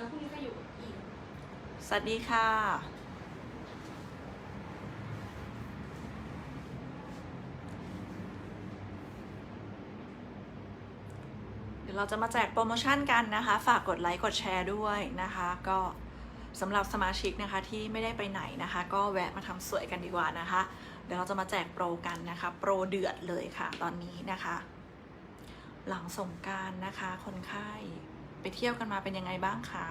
แล้วพรุ่งนี้ก็อยู่กับอีกสวัสดีค่ะ เดี๋ยวเราจะมาแจกโปรโมชั่นกันนะคะ ฝากกดไลค์กดแชร์ด้วยนะคะ ก็สำหรับสมาชิกนะคะที่ไม่ได้ไปไหนนะคะ ก็แวะมาทำสวยกันดีกว่านะคะ เดี๋ยวเราจะมาแจกโปรกันนะคะ โปรเดือดเลยค่ะ ตอนนี้นะคะ หลังสงการนะคะคนไข้ ไปเที่ยวกันมาเป็นยังไงบ้างคะ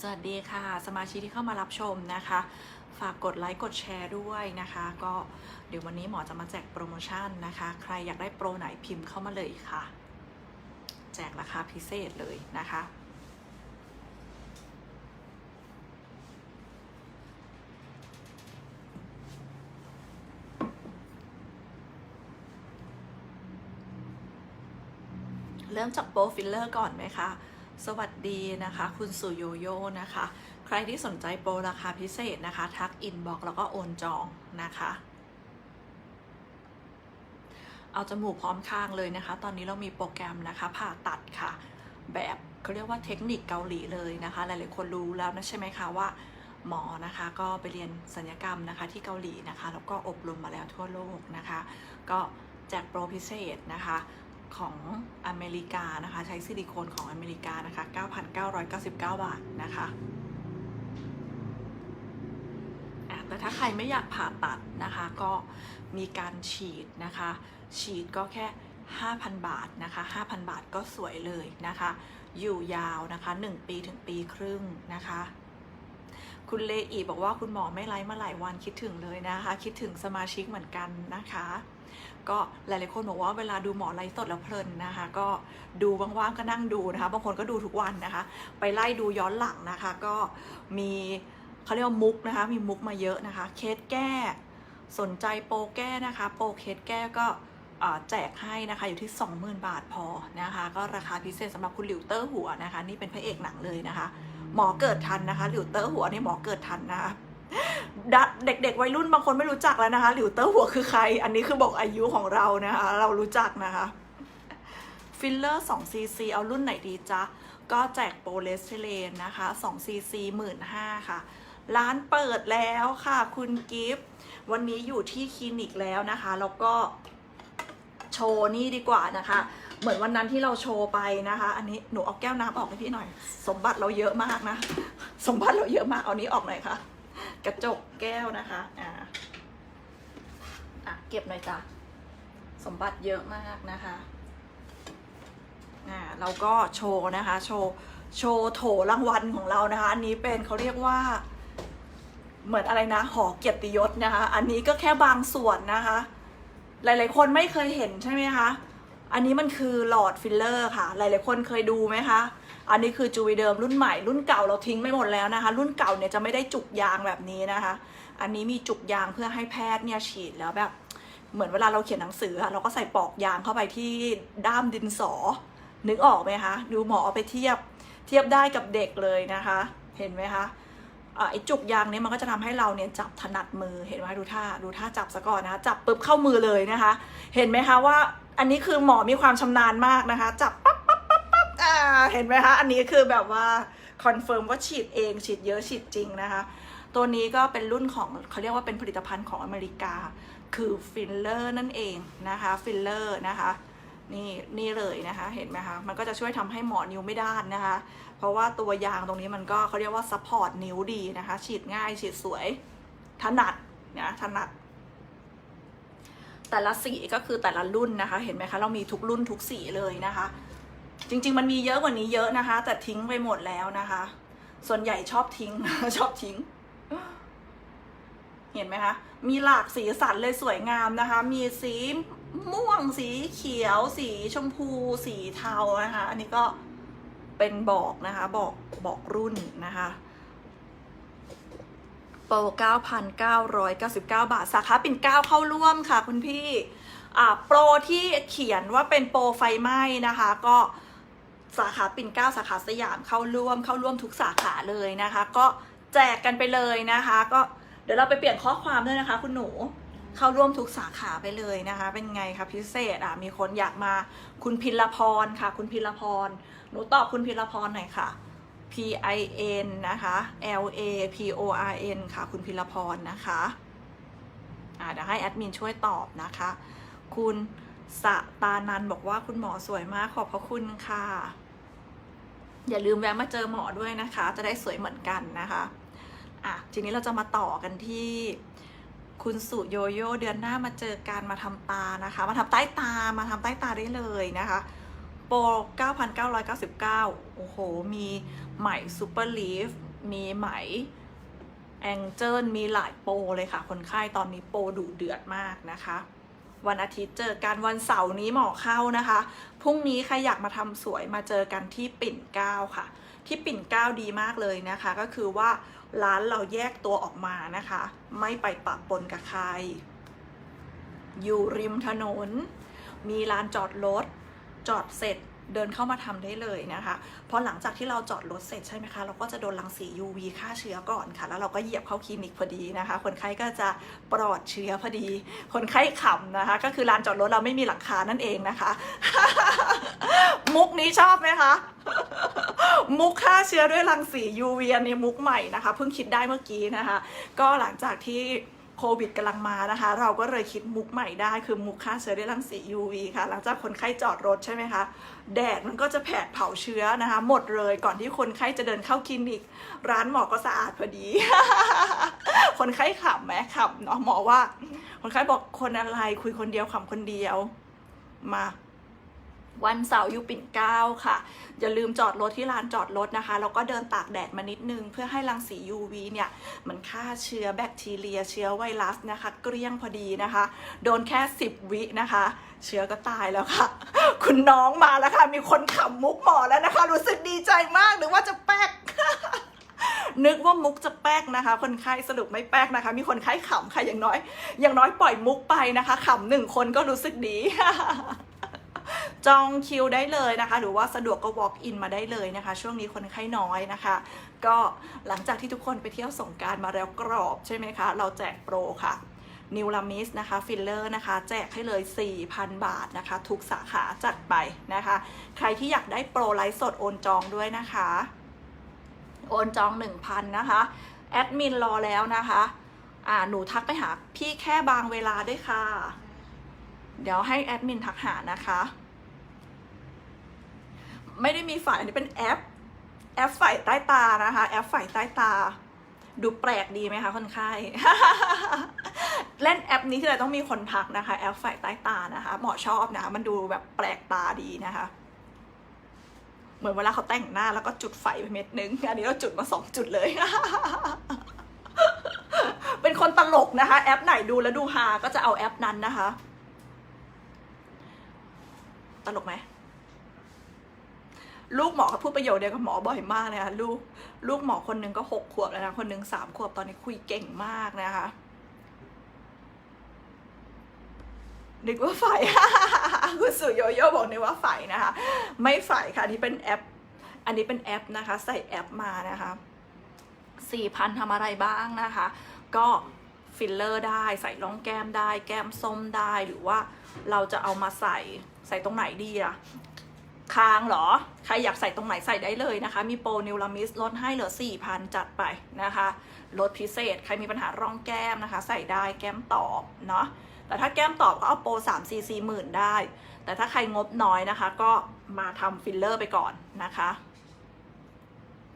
สวัสดีค่ะ สมาชิกที่เข้ามารับชมนะคะ ฝากกดไลค์กดแชร์ด้วยนะคะ ก็เดี๋ยววันนี้หมอจะมาแจกโปรโมชั่นนะคะ ใครอยากได้โปรไหนพิมพ์เข้ามาเลยค่ะ แจกราคาพิเศษเลยนะคะ เริ่มจากโปรฟิลเลอร์ก่อนไหมคะ สวัสดีนะคะ คุณสุโยโยนะคะ ใครที่สนใจโปรราคาพิเศษนะคะ ทักอินบอกแล้วก็โอนจองนะคะ เอาจมูกพร้อมข้างเลยนะคะ ตอนนี้เรามีโปรแกรมนะคะ ผ่าตัดค่ะ แบบเขาเรียกว่าเทคนิคเกาหลีเลยนะคะ หลายๆคนรู้แล้วนะใช่ไหมคะว่าหมอนะคะก็ไปเรียนสัญญกรรมนะคะที่เกาหลีนะคะ แล้วก็อบรมมาแล้วทั่วโลกนะคะ ก็แจกโปรพิเศษนะคะ ของอเมริกานะคะ ใช้ซิลิโคนของอเมริกานะคะ 9,999 บาทนะคะแต่ถ้าใครไม่อยากผ่าตัดนะคะ ก็มีการฉีดนะคะ ฉีดก็แค่ 5,000 บาทนะคะ 5,000 บาทก็สวยเลยนะคะ อยู่ยาวนะคะ 1 ปีถึงปีครึ่งนะคะคุณเลอีบอกว่าคุณหมอไม่ไลฟ์มาหลายวันคิดถึงเลยนะคะ คิดถึงสมาชิกเหมือนกันนะคะ ก็หลายๆคนบอกว่าเวลาดูหมอไลฟ์สดแล้วเพลินนะคะ ก็ดูว่างๆก็นั่งดูนะคะ บางคนก็ดูทุกวันนะคะ ไปไล่ดูย้อนหลังนะคะ ก็มีเขาเรียกว่ามุกนะคะ มีมุกมาเยอะนะคะ เคสแก้สนใจโปรแก้นะคะ โปรเคสแก้ก็แจกให้นะคะอยู่ที่ 20,000 บาทพอนะคะ ก็ราคาพิเศษสำหรับคุณหลิวเตอร์หัวนะคะ นี่เป็นพระเอกหนังเลยนะคะ หมอเกิดทันนะคะ หลิวเตอร์หัวนี่หมอเกิดทันนะคะ เด็กๆวัยรุ่นบางคนไม่รู้จักแล้วนะคะหลิวเตอร์หัวคือใคร อันนี้คือบอกอายุของเรานะคะ เรารู้จักนะคะฟิลเลอร์2 cc เอารุ่นไหนดีจ๊ะ ก็แจกโปรเลสเทเลนนะคะ2 cc 15,000 ค่ะ ร้านเปิดแล้วค่ะคุณกิฟต์วันนี้อยู่ที่คลินิกแล้วนะคะ แล้วก็โชว์นี่ดีกว่านะคะ เหมือนวันนั้นที่เราโชว์ไปนะคะ อันนี้หนูเอาแก้วน้ำออกให้พี่หน่อย สมบัติเราเยอะมากนะ สมบัติเราเยอะมาก เอานี้ออกหน่อยค่ะ ระจกแก้วนะคะอ่าอะเก็บหน่อยจ้ะสมบัติเยอะมากนะคะอ่าเราก็โชว์นะคะ โชว์โชว์โถรางวัลของเรานะคะ อันนี้เป็นเขาเรียกว่า เหมือนอะไรนะหอเกียรติยศนะคะ อันนี้ก็แค่บางส่วนนะคะ หลายๆ คนไม่เคยเห็นใช่ไหมคะอันนี้มันคือหลอดฟิลเลอร์ค่ะ หลายๆ คนเคยดูไหมคะ อันนี้คือจูวีเดิมรุ่นใหม่รุ่นเก่าเราทิ้งไม่หมดแล้วนะคะ รุ่นเก่าเนี่ยจะไม่ได้จุกยางแบบนี้นะคะ อันนี้มีจุกยางเพื่อให้แพทย์เนี่ยฉีดแล้วแบบเหมือนเวลาเราเขียนหนังสืออะเราก็ใส่ปอกยางเข้าไปที่ด้ามดินสอ นึกออกไหมคะ ดูหมอเอาไปเทียบเทียบได้กับเด็กเลยนะคะ เห็นไหมคะไอ้จุกยางเนี้มันก็จะทำให้เราเนี่ยจับถนัดมือเห็นไหมดูท่าดูท่าจับซะก่อนนะคะจับปุ๊บเข้ามือเลยนะคะ เห็นไหมคะว่าอันนี้คือหมอมีความชำนาญมากนะคะ จับปั๊บ เห็นไหมคะ อันนี้คือแบบว่าคอนเฟิร์มว่าฉีดเองฉีดเยอะฉีดจริงนะคะ ตัวนี้ก็เป็นรุ่นของเขาเรียกว่าเป็นผลิตภัณฑ์ของอเมริกา คือฟิลเลอร์นั่นเองนะคะฟิลเลอร์นะคะนี่นี่เลยนะคะเห็นไหมคะมันก็จะช่วยทำให้หมอนิ้วไม่ด้านนะคะ เพราะว่าตัวยางตรงนี้มันก็เขาเรียกว่าซัพพอร์ตนิ้วดีนะคะ ฉีดง่ายฉีดสวยถนัดนะถนัด แต่ละสีก็คือแต่ละรุ่นนะคะ เห็นไหมคะ เรามีทุกรุ่นทุกสีเลยนะคะ จริง ๆ มันมีเยอะกว่านี้เยอะนะคะ แต่ทิ้งไปหมดแล้วนะคะ ส่วนใหญ่ชอบทิ้ง ชอบทิ้ง เห็นไหมคะ มีหลากสีสันเลยสวยงามนะคะ มีสีม่วง สีเขียว สีชมพู สีเทานะคะ อันนี้ก็เป็นบอกนะคะ บอกบอกรุ่นนะคะโปร 9,999 บาท สาขาปิ่นเก้าเข้าร่วมค่ะคุณพี่ อ่า โปรที่เขียนว่าเป็นโปรไฟไหม้นะคะ ก็ สาขาปิ่นเกล้าสาขาสยามเข้าร่วมเข้าร่วมทุกสาขาเลยนะคะ ก็แจกกันไปเลยนะคะ ก็เดี๋ยวเราไปเปลี่ยนข้อความด้วยนะคะ คุณหนูเข้าร่วมทุกสาขาไปเลยนะคะ เป็นไงคะพิเศษอะมีคนอยากมาคุณพิลพรค่ะ คุณพิลพรหนูตอบคุณพิลพรหน่อยค่ะ P I N นะคะ L A P O R N ค่ะ คุณพิลพรนะคะอ่าเดี๋ยวให้แอดมินช่วยตอบนะคะ คุณ สตานันบอกว่าคุณหมอสวยมากขอบพระคุณค่ะ อย่าลืมแวะมาเจอหมอด้วยนะคะ จะได้สวยเหมือนกันนะคะอะทีนี้เราจะมาต่อกันที่คุณสุโยโย่เดือนหน้ามาเจอกันมาทำตานะคะ มาทำใต้ตามาทำใต้ตาได้เลยนะคะโปร 9,999 โอ้โห มีไหมซูเปอร์ลีฟ มีไหมแองเจิล มีหลายโปรเลยค่ะ คนไข้ตอนนี้โปรดุเดือดมากนะคะ วันอาทิตย์เจอกันวันเสาร์นี้หมอเข้านะคะ พรุ่งนี้ใครอยากมาทำสวยมาเจอกันที่ปิ่นเกล้าค่ะ ที่ปิ่นเกล้าดีมากเลยนะคะ ก็คือว่าร้านเราแยกตัวออกมานะคะ ไม่ไปปะปนกับใคร อยู่ริมถนน มีลานจอดรถจอดเสร็จ เดินเข้ามาทำได้เลยนะคะ เพราะหลังจากที่เราจอดรถเสร็จใช่ไหมคะ เราก็จะโดนรังสี UV ฆ่าเชื้อก่อนค่ะ แล้วเราก็เหยียบเข้าคลินิกพอดีนะคะ คนไข้ก็จะปลอดเชื้อพอดี คนไข้ขำนะคะ ก็คือลานจอดรถเราไม่มีหลังคานั่นเองนะคะ มุกนี้ชอบไหมคะ มุกฆ่าเชื้อด้วยรังสี UV อันนี้มุกใหม่นะคะ เพิ่งคิดได้เมื่อกี้นะคะ ก็หลังจากที่ โควิดกำลังมานะคะ เราก็เลยคิดมุกใหม่ได้คือมุกฆ่าเชื้อด้วยรังสี UV ค่ะ หลังจากคนไข้จอดรถใช่ไหมคะ แดดมันก็จะแผดเผาเชื้อนะคะ หมดเลยก่อนที่คนไข้จะเดินเข้าคลินิก ร้านหมอก็สะอาดพอดี คนไข้ขำไหมขำเนาะหมอว่า คนไข้บอกคนอะไรคุยคนเดียวขำคนเดียวมา วันเสาร์อยู่ปิ่นเก้าค่ะ อย่าลืมจอดรถที่ลานจอดรถนะคะ แล้วก็เดินตากแดดมานิดนึง เพื่อให้รังสี UV เนี่ยมันฆ่าเชื้อแบคทีเรีย เชื้อไวรัสนะคะ เกลี้ยงพอดีนะคะ โดนแค่ 10 วินะคะ เชื้อก็ตายแล้วค่ะ คุณน้องมาแล้วค่ะ มีคนขำมุกหมอแล้วนะคะ รู้สึกดีใจมากหรือว่าจะแป๊กนึกว่ามุกจะแป๊กนะคะ คนไข้สรุปไม่แป๊กนะคะ มีคนไข้ขำค่ะอย่างน้อย อย่างน้อยปล่อยมุกไปนะคะขำหนึ่งคนก็รู้สึกดี จองคิวได้เลยนะคะ หรือว่าสะดวกก็ walk in มาได้เลยนะคะ ช่วงนี้คนไข้น้อยนะคะ ก็หลังจากที่ทุกคนไปเที่ยวสงการมาแล้วกรอบใช่ไหมคะ เราแจกโปรค่ะนิวลามิสนะคะฟิลเลอร์นะคะ แจกให้เลย 4,000 บาทนะคะ ทุกสาขาจัดไปนะคะ ใครที่อยากได้โปรไลฟ์สดโอนจองด้วยนะคะ โอนจอง 1,000 นะคะ แอดมินรอแล้วนะคะอ่าหนูทักไปหาพี่แค่บางเวลาด้วยค่ะ เดี๋ยวให้แอดมินทักหานะคะ ไม่ได้มีฝ่ายอันนี้เป็นแอป แอปฝ่ายใต้ตานะคะ แอปฝ่ายใต้ตา ดูแปลกดีไหมคะคนไข้ เล่นแอปนี้ที่เราต้องมีคนทักนะคะ แอปฝ่ายใต้ตานะคะ หมอชอบนะคะมันดูแบบแปลกตาดีนะคะ เหมือนเวลาเขาแต่งหน้าแล้วก็จุดไฟไปเม็ดนึง อันนี้เราจุดมาสองจุดเลย เป็นคนตลกนะคะ แอปไหนดูแล้วดูฮาก็จะเอาแอปนั้นนะคะ ตลกไหม ลูกหมอเขาพูดประโยคเดียวกับหมอบ่อยมากเลยค่ะลูกลูกหมอคนหนึ่งก็หกขวบแล้วนะคนหนึ่งสามขวบตอนนี้คุยเก่งมากนะคะนึกว่าฝ่ายคุณสุโยโย่บอกนึกว่าฝ่ายนะคะ ไม่ฝ่ายค่ะนนี้เป็นแอป อันนี้เป็นแอปนะคะ ใส่แอปมานะคะสี่พันทำอะไรบ้างนะคะ ก็ฟิลเลอร์ได้ใส่ร่องแก้มได้ แก้มส้มได้หรือว่าเราจะเอามาใส่ใส่ตรงไหนดีอะ คางเหรอ ใครอยากใส่ตรงไหนใส่ได้เลยนะคะ มีโปรนิวลามิสลดให้เหลือ 4,000 จัดไปนะคะลดพิเศษ ใครมีปัญหาร่องแก้มนะคะ ใส่ได้แก้มตอบเนาะ แต่ถ้าแก้มตอบก็เอาโปร3 4 4หมื่นได้ แต่ถ้าใครงบน้อยนะคะ ก็มาทำฟิลเลอร์ไปก่อนนะคะ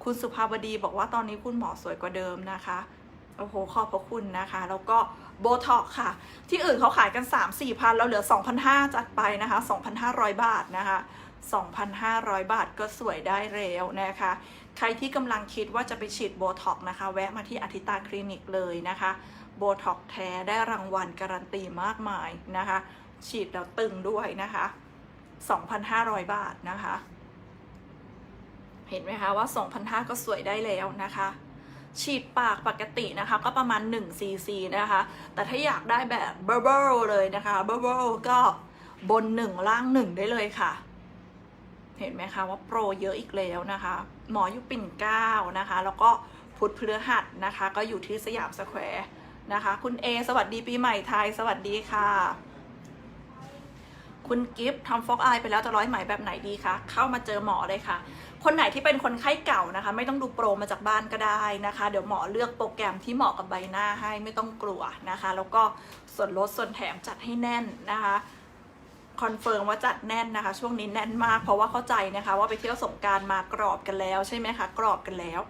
คุณสุภาพดีบอกว่าตอนนี้คุณหมอสวยกว่าเดิมนะคะโอ้โห ขอบพระคุณนะคะ แล้วก็โบท็อกค่ะ ที่อื่นเขาขายกัน 3 4 พันเราเหลือ 2,500 จัดไปนะคะ 2,500 บาทนะคะ 2,500 บาทก็สวยได้เร็วนะคะ ใครที่กำลังคิดว่าจะไปฉีดโบท็อกนะคะ แวะมาที่อาทิตาคลินิกเลยนะคะ โบท็อกแท้ได้รางวัลการันตีมากมายนะคะ ฉีดแล้วตึงด้วยนะคะ 2,500 บาทนะคะ เห็นไหมคะว่า 2,500 ก็สวยได้แล้วนะคะฉีดปากปกตินะคะ ก็ประมาณ1 cc นะคะ แต่ถ้าอยากได้แบบเบอร์เบอร์เลยนะคะเบอร์ก็บน 1 ล่าง 1 ได้เลยค่ะ เห็นไหมคะว่าโปรเยอะอีกแล้วนะคะ หมออยู่ปิ่นเก้านะคะ แล้วก็พุทธพฤหัสนะคะ ก็อยู่ที่สยามสแควร์นะคะ คุณเอสวัสดีปีใหม่ไทย สวัสดีค่ะ คุณกิฟต์ทำฟอกอายไปแล้วจะร้อยไหมแบบไหนดีคะ เข้ามาเจอหมอเลยค่ะ คนไหนที่เป็นคนไข้เก่านะคะ ไม่ต้องดูโปรมาจากบ้านก็ได้นะคะ เดี๋ยวหมอเลือกโปรแกรมที่เหมาะกับใบหน้าให้ไม่ต้องกลัวนะคะ แล้วก็ส่วนลดส่วนแถมจัดให้แน่นนะคะ คอนเฟิร์มว่าจัดแน่นนะคะ ช่วงนี้แน่นมาก เพราะว่าเข้าใจนะคะ ว่าไปเที่ยวสงการมากรอบกันแล้วใช่ไหมคะ กรอบกันแล้ว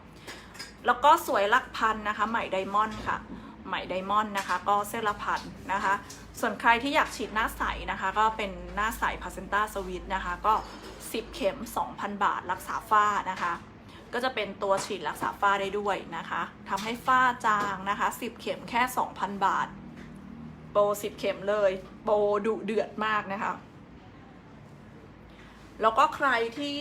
แล้วก็สวยลักพันนะคะไหมไดมอนด์ค่ะไหมไดมอนด์นะคะ ก็เส้นละพันนะคะ ส่วนใครที่อยากฉีดหน้าใสนะคะ ก็เป็นหน้าใสพาเซนต้าสวิตนะคะ ก็ 10 เข็ม 2,000 บาทรักษาฝ้านะคะ ก็จะเป็นตัวฉีดรักษาฝ้าได้ด้วยนะคะทำให้ฝ้าจางนะคะ 10 เข็มแค่ 2,000 บาท โปร 10 เข็มเลย โปดุเดือดมากนะคะ แล้วก็ใครที่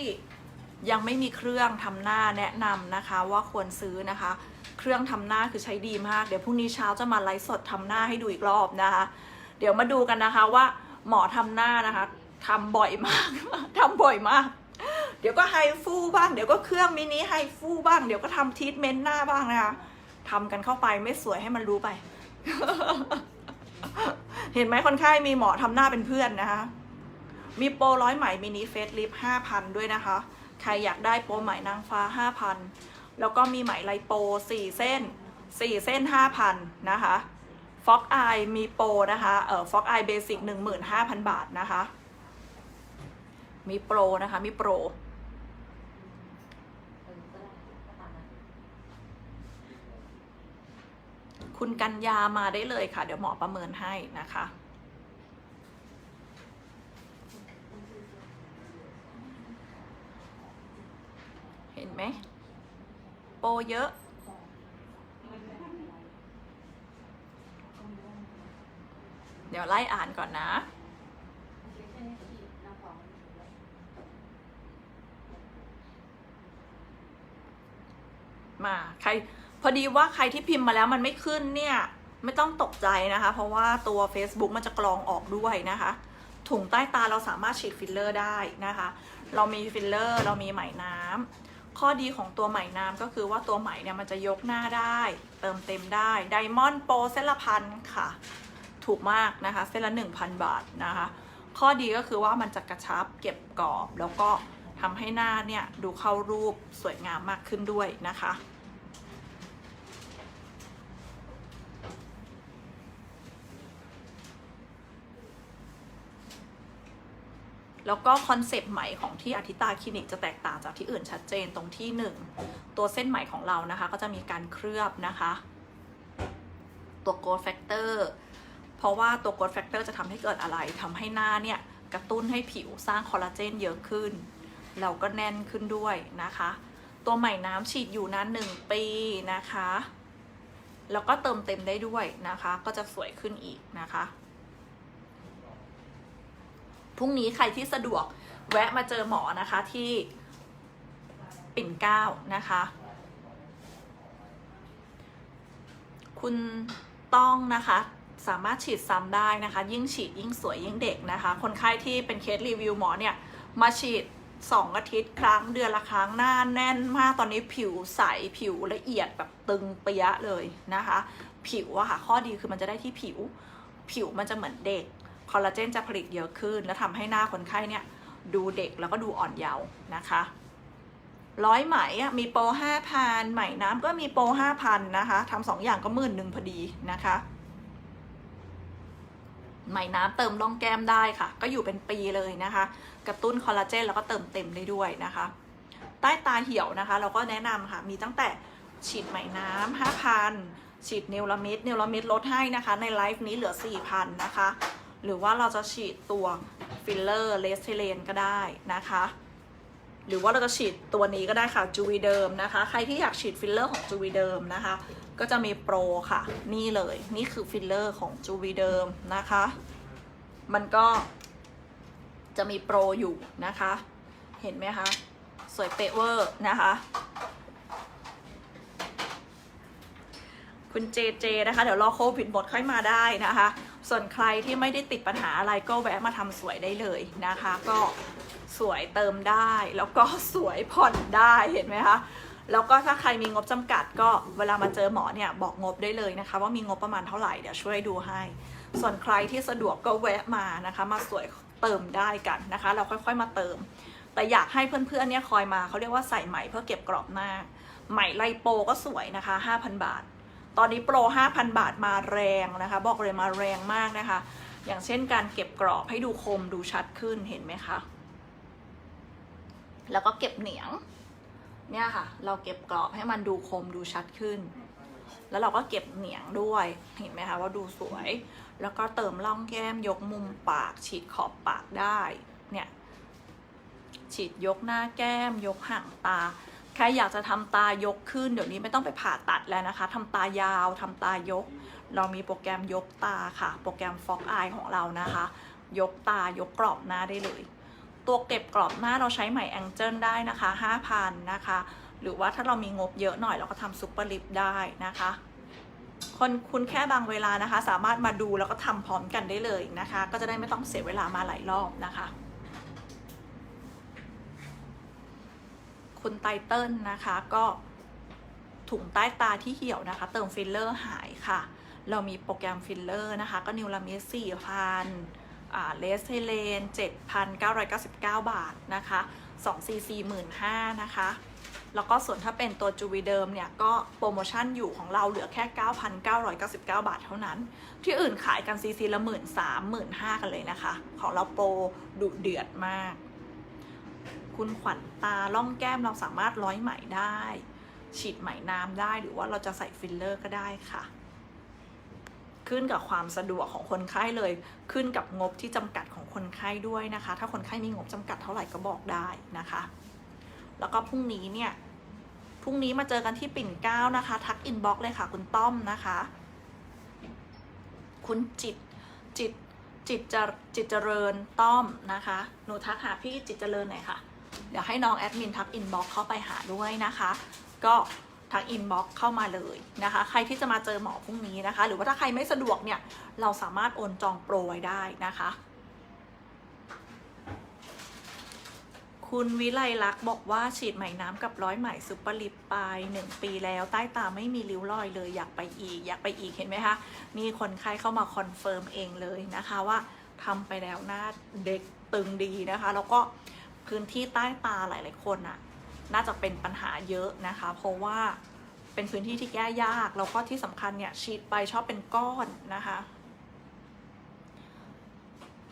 ยังไม่มีเครื่องทำหน้าแนะนำนะคะว่าควรซื้อนะคะ เครื่องทำหน้าคือใช้ดีมาก เดี๋ยวพรุ่งนี้เช้าจะมาไลฟ์สดทำหน้าให้ดูอีกรอบนะคะ เดี๋ยวมาดูกันนะคะว่าหมอทำหน้านะคะทำบ่อยมากทำบ่อยมาก เดี๋ยวก็ไฮฟูบ้าง เดี๋ยวก็เครื่องมินิไฮฟูบ้าง เดี๋ยวก็ทำทีทเมนต์หน้าบ้างนะคะทำกันเข้าไปไม่สวยให้มันรู้ไป เห็นไหมคนไข้มีหมอทำหน้าเป็นเพื่อนนะคะ มีโปรร้อยไหมมินิเฟสลิฟห้าพันด้วยนะคะ ใครอยากได้โปรไหมนางฟ้าห้าพันแล้วก็มีไหมไลโปสี่เส้นสี่เส้นห้าพันนะคะฟอกอายมีโปรนะคะเอ่อฟอกอายเบสิกหนึ่งหมื่นห้าพันบาทนะคะ มีโปรนะคะ มีโปร คุณกัญญามาได้เลยค่ะ เดี๋ยวหมอประเมินให้นะคะเห็นไหมโปเยอะ เดี๋ยวไล่อ่านก่อนนะ มา ใคร พอดีว่าใครที่พิมพ์มาแล้วมันไม่ขึ้นเนี่ยไม่ต้องตกใจนะคะ เพราะว่าตัว Facebook มันจะกรองออกด้วยนะคะ ถุงใต้ตาเราสามารถฉีดฟิลเลอร์ได้นะคะ เรามีฟิลเลอร์ เรามีไหมน้ำข้อดีของตัวไหมน้ำก็คือว่าตัวไหมเนี่ยมันจะยกหน้าได้ เติมเต็มได้ไดมอนด์โปรเส้นละพันค่ะ ถูกมากนะคะเส้นละ1,000 บาทนะคะ ข้อดีก็คือว่ามันจะกระชับเก็บกรอบ แล้วก็ทำให้หน้าเนี่ยดูเข้ารูปสวยงามมากขึ้นด้วยนะคะ แล้วก็คอนเซปต์ใหม่ของที่อาทิตาคลินิกจะแตกต่างจากที่อื่นชัดเจนตรงที่หนึ่งตัวเส้นไหม่ของเรานะคะ ก็จะมีการเคลือบนะคะ ตัวโกลด์แฟกเตอร์เพราะว่าตัวโกลด์แฟกเตอร์จะทำให้เกิดอะไรทำให้หน้าเนี่ย กระตุ้นให้ผิวสร้างคอลลาเจนเยอะขึ้นแล้วก็แน่นขึ้นด้วยนะคะ ตัวใหม่น้ำฉีดอยู่นานหนึ่งปีนะคะ แล้วก็เติมเต็มได้ด้วยนะคะ ก็จะสวยขึ้นอีกนะคะ พรุ่งนี้ใครที่สะดวกแวะมาเจอหมอนะคะที่ปิ่นเกล้านะคะ คุณต้องนะคะสามารถฉีดซ้ำได้นะคะ ยิ่งฉีดยิ่งสวยยิ่งเด็กนะคะ คนไข้ที่เป็นเคสรีวิวหมอเนี่ย มาฉีด 2 อาทิตย์ครั้งเดือนละครั้งหน้าแน่นมากตอนนี้ผิวใสผิวละเอียดแบบตึงเปียะเลยนะคะ ผิวอะค่ะข้อดีคือมันจะได้ที่ผิว ผิวมันจะเหมือนเด็ก คอลลาเจนจะผลิตเยอะขึ้น แล้วทำให้หน้าคนไข้เนี่ยดูเด็กแล้วก็ดูอ่อนเยาว์นะคะร้อยไหมมีโปรห้าพันไหมน้ำก็มีโปรห้าพันนะคะทำสองอย่างก็หมื่นหนึ่งพอดีนะคะ ไหมน้ำเติมร่องแก้มได้ค่ะ ก็อยู่เป็นปีเลยนะคะ กระตุ้นคอลลาเจนแล้วก็เติมเต็มได้ด้วยนะคะ ใต้ตาเหี่ยวนะคะ เราก็แนะนำค่ะ มีตั้งแต่ฉีดไหมน้ำห้าพันฉีดเนลลามิดเนลลามิดลดให้นะคะ ในไลฟ์นี้เหลือสี่พันนะคะ หรือว่าเราจะฉีดตัวฟิลเลอร์เลสเทเลนก็ได้นะคะ หรือว่าเราจะฉีดตัวนี้ก็ได้ค่ะจูวีเดิมนะคะ ใครที่อยากฉีดฟิลเลอร์ของจูวีเดิมนะคะ ก็จะมีโปรค่ะ นี่เลยนี่คือฟิลเลอร์ของจูวีเดิมนะคะ มันก็จะมีโปรอยู่นะคะ เห็นไหมคะ สวยเป๊ะเวอร์นะคะ คุณเจเจนะคะ เดี๋ยวรอโควิดหมดค่อยมาได้นะคะ ส่วนใครที่ไม่ได้ติดปัญหาอะไรก็แวะมาทำสวยได้เลยนะคะ ก็สวยเติมได้แล้วก็สวยผ่อนได้เห็นไหมคะแล้วก็ถ้าใครมีงบจำกัดก็เวลามาเจอหมอเนี่ยบอกงบได้เลยนะคะ ว่ามีงบประมาณเท่าไหร่เดี๋ยวช่วยดูให้ ส่วนใครที่สะดวกก็แวะมานะคะ มาสวยเติมได้กันนะคะ เราค่อยๆมาเติม แต่อยากให้เพื่อนๆเนี่ยคอยมาเขาเรียกว่าใส่ไหมเพื่อเก็บกรอบหน้าไหมไลโปก็สวยนะคะ 5,000 บาท ตอนนี้โปร 5,000 บาทมาแรงนะคะ บอกเลยมาแรงมากนะคะ อย่างเช่นการเก็บกรอบให้ดูคมดูชัดขึ้นเห็นไหมคะ แล้วก็เก็บเหนียง เนี่ยค่ะ เราเก็บกรอบให้มันดูคมดูชัดขึ้น แล้วเราก็เก็บเหนียงด้วย เห็นไหมคะว่าดูสวย แล้วก็เติมร่องแก้มยกมุมปาก ฉีดขอบปากได้ เนี่ย ฉีดยกหน้าแก้ม ยกห่างตา ใครอยากจะทำตายกขึ้น เดี๋ยวนี้ไม่ต้องไปผ่าตัดแล้วนะคะทำตายาวทำตายก เรามีโปรแกรมยกตาค่ะ โปรแกรมฟอกอายของเรานะคะ ยกตายกกรอบหน้าได้เลย ตัวเก็บกรอบหน้าเราใช้ไหมแองเจิลได้นะคะ5,000นะคะ หรือว่าถ้าเรามีงบเยอะหน่อยเราก็ทำซุปเปอร์ลิปได้นะคะ คนคุณแค่บางเวลานะคะ สามารถมาดูแล้วก็ทำพร้อมกันได้เลยนะคะ ก็จะได้ไม่ต้องเสียเวลามาหลายรอบนะคะ คุณไตเติ้ลนะคะก็ถุงใต้ตาที่เหี่ยวนะคะ เติมฟิลเลอร์หายค่ะ เรามีโปรแกรมฟิลเลอร์นะคะ ก็นิวลามิสสี่พันเลสเทเลนเจ็ดพันเก้าร้อยเก้าสิบเก้าบาทนะคะสองซีซีหมื่นห้านะคะ แล้วก็ส่วนถ้าเป็นตัวจูวีเดิมเนี่ย ก็โปรโมชั่นอยู่ของเราเหลือแค่ 9,999 บาทเท่านั้น ที่อื่นขายกันซีซีละหมื่นสามหมื่นห้ากันเลยนะคะ ของเราโปรดุเดือดมาก คุณขวัญตาล่องแก้มเราสามารถร้อยไหมได้ ฉีดไหมน้ำได้หรือว่าเราจะใส่ฟิลเลอร์ก็ได้ค่ะ ขึ้นกับความสะดวกของคนไข้เลย ขึ้นกับงบที่จำกัดของคนไข้ด้วยนะคะ ถ้าคนไข้มีงบจำกัดเท่าไหร่ก็บอกได้นะคะ แล้วก็พรุ่งนี้เนี่ยพรุ่งนี้มาเจอกันที่ปิ่นเกล้านะคะ ทักอินบ็อกเลยค่ะ คุณต้อมนะคะ คุณจิตจิตจิตจะจิตเจริญต้อมนะคะ หนูทักหาพี่จิตเจริญหน่อยค่ะ เดี๋ยวให้น้องแอดมินทักอินบ็อกซ์เข้าไปหาด้วยนะคะ ก็ทักอินบ็อกซ์เข้ามาเลยนะคะ ใครที่จะมาเจอหมอพรุ่งนี้นะคะ หรือว่าถ้าใครไม่สะดวกเนี่ย เราสามารถโอนจองโปรไว้ได้นะคะ คุณวิไลลักษ์บอกว่าฉีดไหมน้ำกับร้อยไหมซุปเปอร์ลิปไปหนึ่งปีแล้วใต้ตาไม่มีริ้วรอยเลยอยากไปอีก อยากไปอีกเห็นไหมคะนี่คนไข้เข้ามาคอนเฟิร์มเองเลยนะคะว่าทำไปแล้วหน้าเด็กตึงดีนะคะ แล้วก็ พื้นที่ใต้ตาหลาย ๆ คนอะน่าจะเป็นปัญหาเยอะนะคะ เพราะว่าเป็นพื้นที่ที่แก้ยาก แล้วก็ที่สำคัญเนี่ยฉีดไปชอบเป็นก้อนนะคะ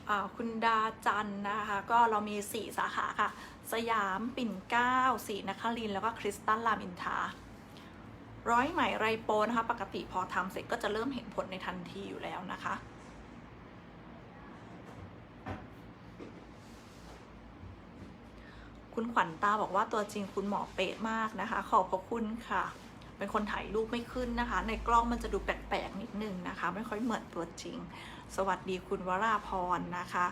อ่าคุณดาจันนะคะ ก็เรามี 4 สาขาค่ะ สยามปิ่นเกล้าศรีนครินแล้วก็คริสตัลรามอินทราร้อยไหมไรโปนะคะ ปกติพอทำเสร็จก็จะเริ่มเห็นผลในทันทีอยู่แล้วนะคะ คุณขวัญตาบอกว่าตัวจริงคุณหมอเป๊ะมากนะคะ ขอบพระคุณค่ะ เป็นคนถ่ายรูปไม่ขึ้นนะคะ ในกล้องมันจะดูแปลกๆนิดนึงนะคะ ไม่ค่อยเหมือนตัวจริง สวัสดีคุณวราพรนะคะ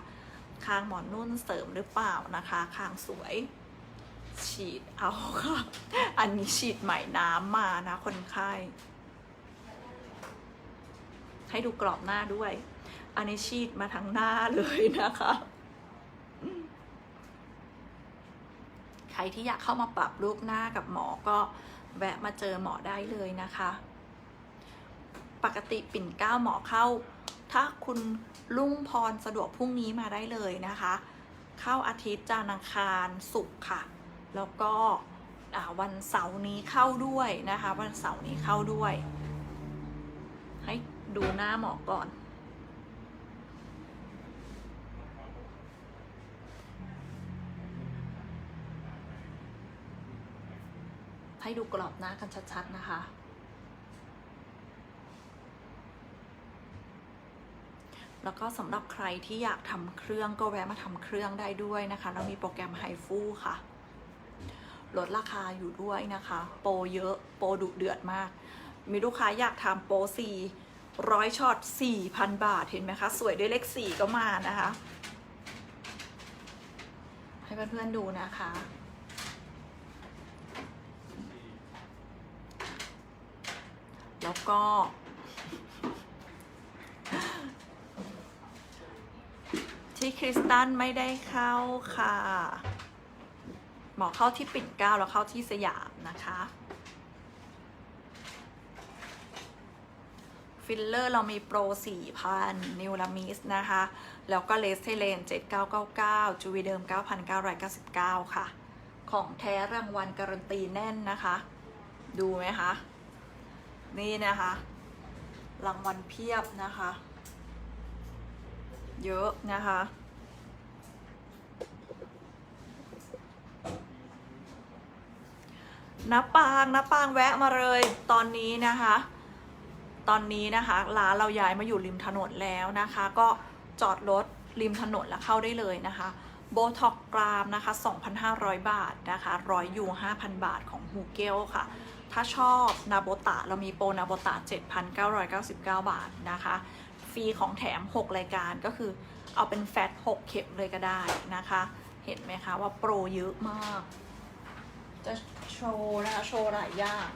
คางหมอนนุ่นเสริมหรือเปล่านะคะคางสวย ฉีดเอาค่ะ อันนี้ฉีดไหม่น้ำมานะ คนไข้ให้ดูกรอบหน้าด้วย อันนี้ฉีดมาทั้งหน้าเลยนะคะ ใค รที่อยากเข้ามาปรับรูปหน้ากับหมอก็แวะมาเจอหมอได้เลยนะคะ ปกติปิ่นเก้าหมอเข้า ถ้าคุณลุ่งพรสะดวกพรุ่งนี้มาได้เลยนะคะ เข้าอาทิตย์จานทร์อังคารศุกร์ค่ะ แล้วก็วันเสาร์นี้เข้าด้วยนะคะ วันเสาร์นี้เข้าด้วย ให้ดูหน้าหมอก่อน ให้ดูกรอบหน้ากันชัดๆนะคะ แล้วก็สำหรับใครที่อยากทำเครื่องก็แวะมาทำเครื่องได้ด้วยนะคะ เรามีโปรแกรมไฮฟูค่ะ ลดราคาอยู่ด้วยนะคะ โปรเยอะ โปรดุเดือดมาก มีลูกค้าอยากทำโปรสี่ร้อยช็อตสี่พันบาทเห็นไหมคะ สวยด้วยเลขสี่ก็มานะคะ ให้เพื่อนๆดูนะคะ แล้วก็ ที่คริสตันไม่ได้เข้าค่ะ หมอเข้าที่ปิ่นเก้าแล้วเข้าที่สยามนะคะฟิลเลอร์เรามีโปร 4,000 นิวลามิสนะคะ แล้วก็เลสเทเลน 7999 จูวีเดิม 9,999 ค่ะ ของแท้รางวัลการันตีแน่นนะคะ ดูไหมคะ นี่นะคะ รางวัลเพียบนะคะ เยอะนะคะ น้าปางน้าปางแวะมาเลยตอนนี้นะคะ ตอนนี้นะคะร้านเราย้ายมาอยู่ริมถนนแล้วนะคะ ก็จอดรถริมถนนแล้วเข้าได้เลยนะคะโบท็อกกรามนะคะ 2,500 บาทนะคะร้อยยู5,000 บาทของฮูเกลค่ะ ถ้าชอบนาโบตะเรามีโปรนาโบตะ 7,999 บาทนะคะ ฟรีของแถม 6 รายการก็คือเอาเป็นแฟต 6 เข็มเลยก็ได้นะคะ เห็นไหมคะว่าโปรเยอะมาก จะโชว์นะคะ โชว์หลายอย่าง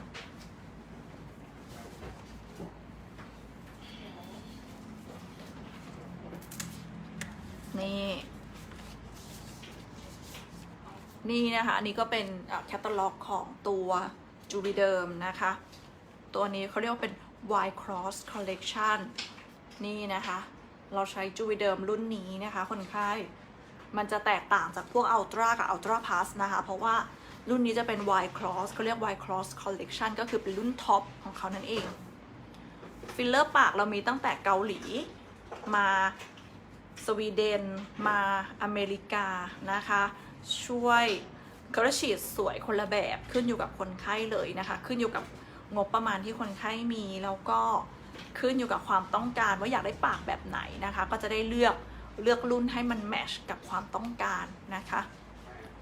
นี่นี่นะคะ อันนี้ก็เป็นแคตตาล็อกของตัว จูบิเดิมนะคะ ตัวนี้เขาเรียกว่าเป็น Y Cross Collection นี่นะคะ เราใช้จูบิเดิมรุ่นนี้นะคะ คนไข้มันจะแตกต่างจากพวก Ultra กับ Ultra Plus นะคะ เพราะว่ารุ่นนี้จะเป็น Y Cross เขาเรียก Y Cross Collection ก็คือเป็นรุ่นท็อปของเขานั่นเอง ฟิลเลอร์ปากเรามีตั้งแต่เกาหลีมาสวีเดนมาอเมริกานะคะ ช่วย กระฉีดสวยคนละแบบขึ้นอยู่กับคนไข้เลยนะคะ ขึ้นอยู่กับงบประมาณที่คนไข้มีแล้วก็ขึ้นอยู่กับความต้องการว่าอยากได้ปากแบบไหนนะคะ ก็จะได้เลือกเลือกรุ่นให้มันแมชกับความต้องการนะคะ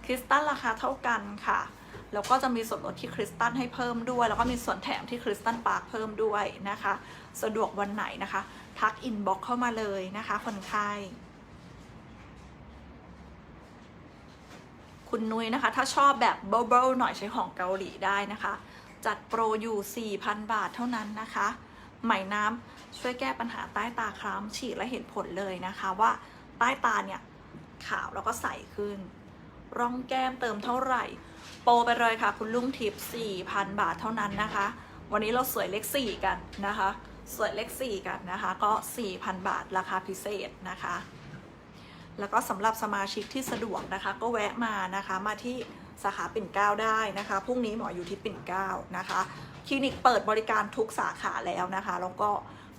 คริสตัลราคาเท่ากันค่ะแล้วก็จะมีส่วนลดที่คริสตัลให้เพิ่มด้วย แล้วก็มีส่วนแถมที่คริสตัลปาร์คเพิ่มด้วยนะคะ สะดวกวันไหนนะคะ ทักอินบ็อกเข้ามาเลยนะคะคนไข้ คุณนุ้ยนะคะ ถ้าชอบแบบเบิลๆหน่อยใช้ของเกาหลีได้นะคะ จัดโปรอยู่ 4,000 บาทเท่านั้นนะคะ ไหมน้ำช่วยแก้ปัญหาใต้ตาคล้ำฉีดและเห็นผลเลยนะคะว่าใต้ตาเนี่ยขาวแล้วก็ใสขึ้น ร่องแก้มเติมเท่าไหร่ โปรไปเลยค่ะ คุณลุงทิป4,000 บาทเท่านั้นนะคะ วันนี้เราสวยเลข4กันนะคะ สวยเลข4กันนะคะ ก็ 4,000 บาทราคาพิเศษนะคะ แล้วก็สำหรับสมาชิกที่สะดวกนะคะ ก็แวะมานะคะมาที่สาขาปิ่นเกล้าได้นะคะพรุ่งนี้หมออยู่ที่ปิ่นเกล้านะคะคลินิกเปิดบริการทุกสาขาแล้วนะคะแล้วก็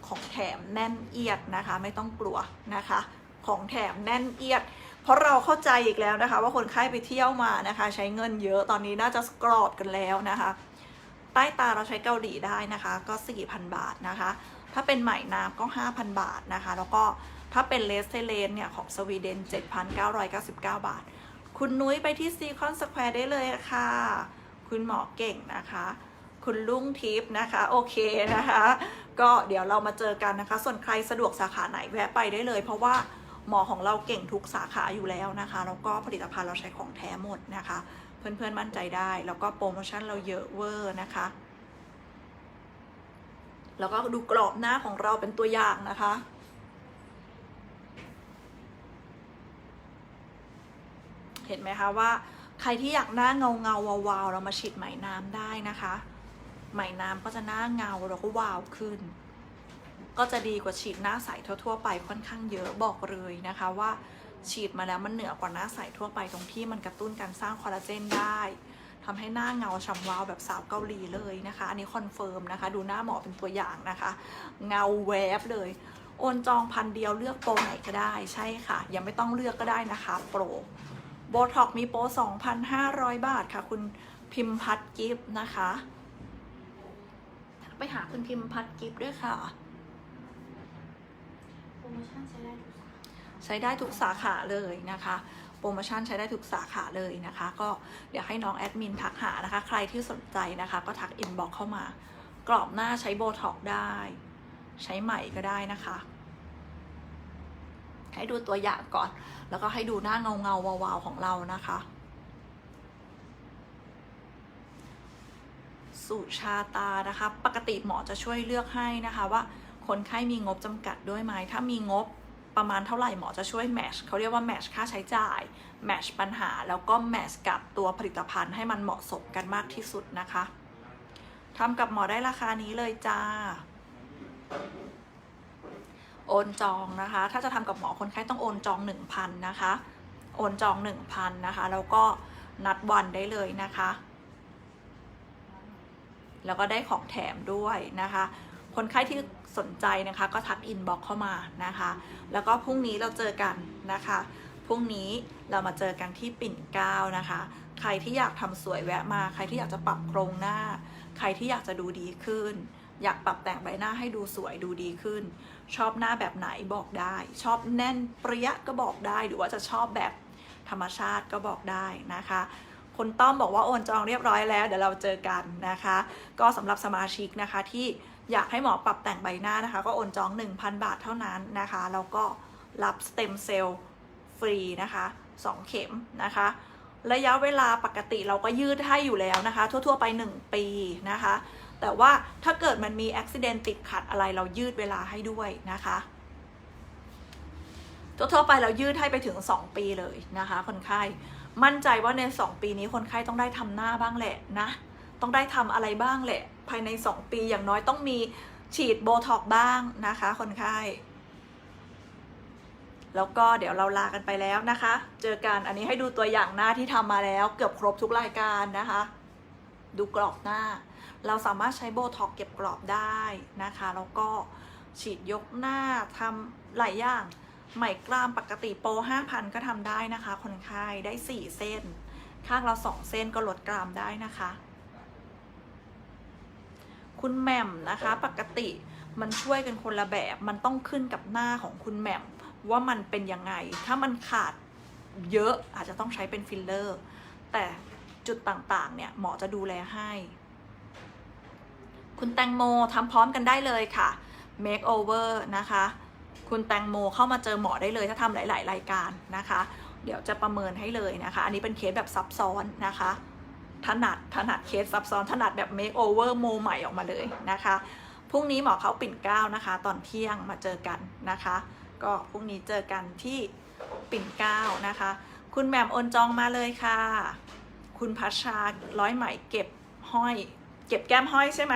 ของแถมแน่นเอียดนะคะ ไม่ต้องกลัวนะคะ ของแถมแน่นเอียด เพราะเราเข้าใจอีกแล้วนะคะ ว่าคนไข้ไปเที่ยวมานะคะ ใช้เงินเยอะตอนนี้น่าจะกรอบกันแล้วนะคะ ใต้ตาเราใช้เกาหลีได้นะคะ ก็ 4,000 บาทนะคะ ถ้าเป็นไหม่น้ำก็ 5,000 บาทนะคะ แล้วก็ ถ้าเป็นเลสเทเลนเนี่ย ของสวีเดน 7,999 บาท คุณนุ้ยไปที่ซีคอนสแควร์ได้เลยค่ะ คุณหมอเก่งนะคะ คุณลุงทิพย์นะคะ โอเคนะคะ ก็เดี๋ยวเรามาเจอกันนะคะ ส่วนใครสะดวกสาขาไหนแวะไปได้เลย เพราะว่าหมอของเราเก่งทุกสาขาอยู่แล้วนะคะ แล้วก็ผลิตภัณฑ์เราใช้ของแท้หมดนะคะ เพื่อนๆมั่นใจได้ แล้วก็โปรโมชั่นเราเยอะเวอร์นะคะ แล้วก็ดูกรอบหน้าของเราเป็นตัวอย่างนะคะ เห็นไหมคะว่า ใครที่อยากหน้าเงาเงาวาวๆเรามาฉีดไหมน้ำได้นะคะ ไหมน้ำก็จะหน้าเงาแล้วก็วาวขึ้น ก็จะดีกว่าฉีดหน้าใสทั่วๆ ไปค่อนข้างเยอะบอกเลยนะคะว่าฉีดมาแล้วมันเหนือกว่าหน้าใสทั่วไปตรงที่มันกระตุ้นการสร้างคอลลาเจนได้ทำให้หน้าเงาฉ่ำวาวแบบสาวเกาหลีเลยนะคะ อันนี้คอนเฟิร์มนะคะ ดูหน้าหมอเป็นตัวอย่างนะคะ เงาแวบเลย โอนจองพันเดียวเลือกโปรไหนก็ได้ใช่ค่ะ ยังไม่ต้องเลือกก็ได้นะคะ โปร โบท็อกมีโปร 2,500 บาทค่ะ คุณพิมพัฒน์กิฟต์นะคะ ไปหาคุณพิมพัฒน์กิฟต์ด้วยค่ะ โปรโมชั่นใช้ได้ทุกสาขาใช้ได้ทุกสาขาเลยนะคะ โปรโมชั่นใช้ได้ทุกสาขาเลยนะคะ ก็เดี๋ยวให้น้องแอดมินทักหานะคะ ใครที่สนใจนะคะ ก็ทักอินบ็อกเข้ามากรอบหน้าใช้โบท็อกได้ ใช้ใหม่ก็ได้นะคะ ให้ดูตัวอย่างก่อน แล้วก็ให้ดูหน้าเงาเงาวาวๆของเรานะคะสูชาตานะคะ ปกติหมอจะช่วยเลือกให้นะคะว่าคนไข้มีงบจำกัดด้วยไหม ถ้ามีงบประมาณเท่าไหร่หมอจะช่วยแมชเขาเรียกว่าแมชค่าใช้จ่ายแมชปัญหา แล้วก็แมชกับตัวผลิตภัณฑ์ให้มันเหมาะสมกันมากที่สุดนะคะทำกับหมอได้ราคานี้เลยจ้า โอนจองนะคะ ถ้าจะทำกับหมอคนไข้ต้องโอนจอง 1,000 นะคะ โอนจอง 1,000 นะคะ แล้วก็นัดวันได้เลยนะคะ แล้วก็ได้ของแถมด้วยนะคะ คนไข้ที่สนใจนะคะก็ทักอินบ็อกเข้ามานะคะ แล้วก็พรุ่งนี้เราเจอกันนะคะ พรุ่งนี้เรามาเจอกันที่ปิ่นเกล้านะคะ ใครที่อยากทำสวยแวะมา ใครที่อยากจะปรับโครงหน้า ใครที่อยากจะดูดีขึ้น อยากปรับแต่งใบหน้าให้ดูสวยดูดีขึ้น ชอบหน้าแบบไหนบอกได้ ชอบแน่นเปรี้ยก็บอกได้ หรือว่าจะชอบแบบธรรมชาติก็บอกได้นะคะคุณต้อมบอกว่าโอนจองเรียบร้อยแล้ว เดี๋ยวเราเจอกันนะคะ ก็สำหรับสมาชิกนะคะที่อยากให้หมอปรับแต่งใบหน้านะคะ ก็โอนจอง 1,000 บาทเท่านั้นนะคะแล้วก็รับสเต็มเซลล์ฟรีนะคะ 2 เข็มนะคะ ระยะเวลาปกติเราก็ยืดให้อยู่แล้วนะคะ ทั่ว ๆ ไป 1 ปีนะคะ แต่ว่าถ้าเกิดมันมีอุบิเหตุติดขัดอะไรเรายืดเวลาให้ด้วยนะคะทั่วไปเรายืดให้ไปถึง 2 ปีเลยนะคะ คนไข้มั่นใจว่าใน 2 ปีนี้คนไข้ต้องได้ทำหน้าบ้างแหละนะ ต้องได้ทำอะไรบ้างแหละ ภายใน 2 ปีอย่างน้อยต้องมีฉีดโบท็อกบ้างนะคะ คนไข้แล้วก็เดี๋ยวเราลากันไปแล้วนะคะ เจอกันอันนี้ให้ดูตัวอย่างหน้าที่ทำมาแล้วเกือบครบทุกรายการนะคะ ดูกรอบหน้า เราสามารถใช้โบท็อกเก็บกรอบได้นะคะ แล้วก็ฉีดยกหน้าทำหลายอย่างไหมกรามปกติโปร5,000 ก็ทำได้นะคะ คนไข้ได้ 4 เส้น ข้างเรา 2 เส้นก็ลดกรามได้นะคะ คุณแหม่มนะคะปกติมันช่วยกันคนละแบบ มันต้องขึ้นกับหน้าของคุณแหม่มว่ามันเป็นยังไง ถ้ามันขาดเยอะอาจจะต้องใช้เป็นฟิลเลอร์ แต่จุดต่างๆเนี่ยหมอจะดูแลให้ คุณแตงโมทำพร้อมกันได้เลยค่ะ make over นะคะ คุณแตงโมเข้ามาเจอหมอได้เลยถ้าทำหลาย ๆ รายการนะคะ เดี๋ยวจะประเมินให้เลยนะคะ อันนี้เป็นเคสแบบซับซ้อนนะคะถนัดถนัดเคสซับซ้อนถนัดแบบ make over โมใหม่ออกมาเลยนะคะพรุ่งนี้หมอเขาปิ่นเกล้านะคะ ตอนเที่ยงมาเจอกันนะคะ ก็พรุ่งนี้เจอกันที่ปิ่นเกล้านะคะ คุณแหม่มโอนจองมาเลยค่ะ คุณพัชชาร้อยไหมเก็บห้อย เก็บแก้มห้อยใช่ไหม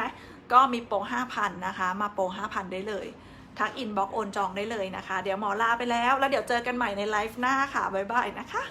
ก็มีโปร5,000นะคะ มาโปร5,000 ได้เลย ทักอินบ็อกโอนจองได้เลยนะคะ เดี๋ยวหมอลาไปแล้ว แล้วเดี๋ยวเจอกันใหม่ในไลฟ์หน้าค่ะ บ๊ายบายนะคะ